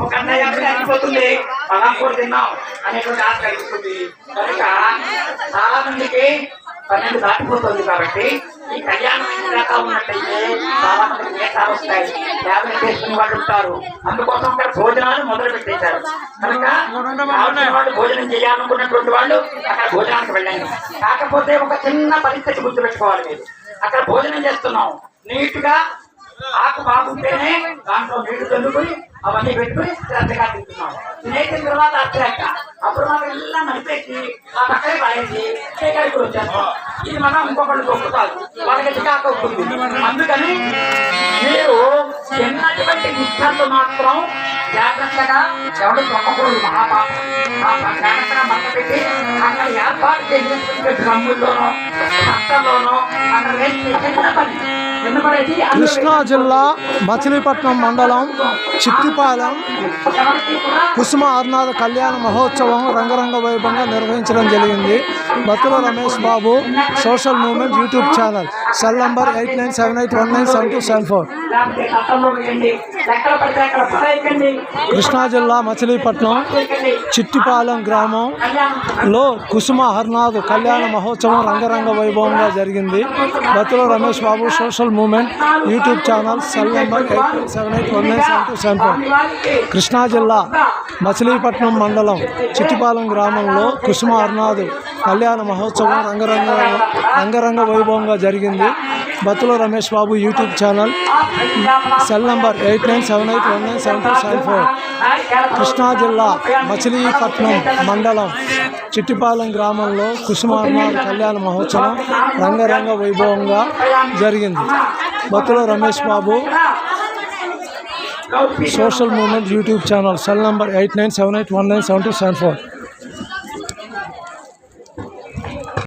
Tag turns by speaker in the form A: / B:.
A: ఒక అన్నయ్య అయిపోతుంది అలా కూడా తిన్నాం అనేటువంటి ఆశ కలుగుతుంది కనుక చాలా మందికి పన్నెండు దాటిపోతుంది కాబట్టి ఈ కళ్యాణం దాకా ఉన్నట్టయితే చాలా మందికి వేసాలు వస్తాయి. యాభై చేసుకునే వాళ్ళు ఉంటారు. అందుకోసం అక్కడ భోజనాలు మొదలు పెట్టేశారు. కనుక వాళ్ళు భోజనం చేయాలనుకున్నటువంటి వాళ్ళు అక్కడ భోజనానికి వెళ్ళండి. కాకపోతే ఒక చిన్న పరిస్థితి గుర్తుపెట్టుకోవాలి మీరు. అక్కడ భోజనం చేస్తున్నాం. నీట్గా ఆకు బాగుంటేనే దాంట్లో నీళ్ళు చల్లుకుని అవన్నీ పెట్టుకుని శ్రద్ధగా తింటున్నాం. తినేసిన తర్వాత అర్థలేక అప్పుడు మనం ఇలా నడిపేసి ఆ పక్కనే పడేసి చేయగలిగి వచ్చేస్తాం. ఇది మనం ఇంకొకళ్ళు తొక్కుతారు వాళ్ళకి చికాకు అవుతుంది. అందుకని మీరు చిన్నటువంటి నిష్ఠలు మాత్రం జాగ్రత్తగా ఎవడు తొక్కకూడదు మహాపాప. జాగ్రత్తగా మంట పెట్టి అక్కడ ఏర్పాటు చేసినటువంటి డ్రమ్ముల్లోనో అక్కలోనో అక్కడ వేసి చిన్న పని.
B: కృష్ణా జిల్లా మచిలీపట్నం మండలం చిట్టిపాలెం కుసుమ ఆర్నాథ కళ్యాణ మహోత్సవం రంగరంగ వైభవంగా నిర్వహించడం జరిగింది. Bathula Ramesh Babu social movement YouTube channel. Cell number eight nine seven eight one nine seven two seven four. Krishna జిల్లా మచిలీపట్నం. చిట్టిపాలెం గ్రామంలో కుసుమ హర్నాథ్ కళ్యాణ మహోత్సవం రంగరంగ వైభవంగా జరిగింది. Bathula Ramesh Babu social movement YouTube channel cell number eight nine seven eight one nine seven two seven four Krishna జిల్లా మచిలీపట్నం మండలం చిట్టిపాలెం గ్రామంలో కుసుమ అర్నాథ్ కళ్యాణ మహోత్సవం రంగరంగ రంగరంగ వైభవంగా జరిగింది. Bathula Ramesh Babu YouTube channel. Cell number eight nine seven eight one nine seven two seven four. Krishna జిల్లా మచిలీపట్నం మండలం చిట్టిపాలెం గ్రామంలో కుసుమార్మ కళ్యాణ మహోత్సవం రంగరంగ వైభవంగా జరిగింది. Bathula Ramesh Babu social movement YouTube channel cell number eight nine seven eight one nine seven two seven four.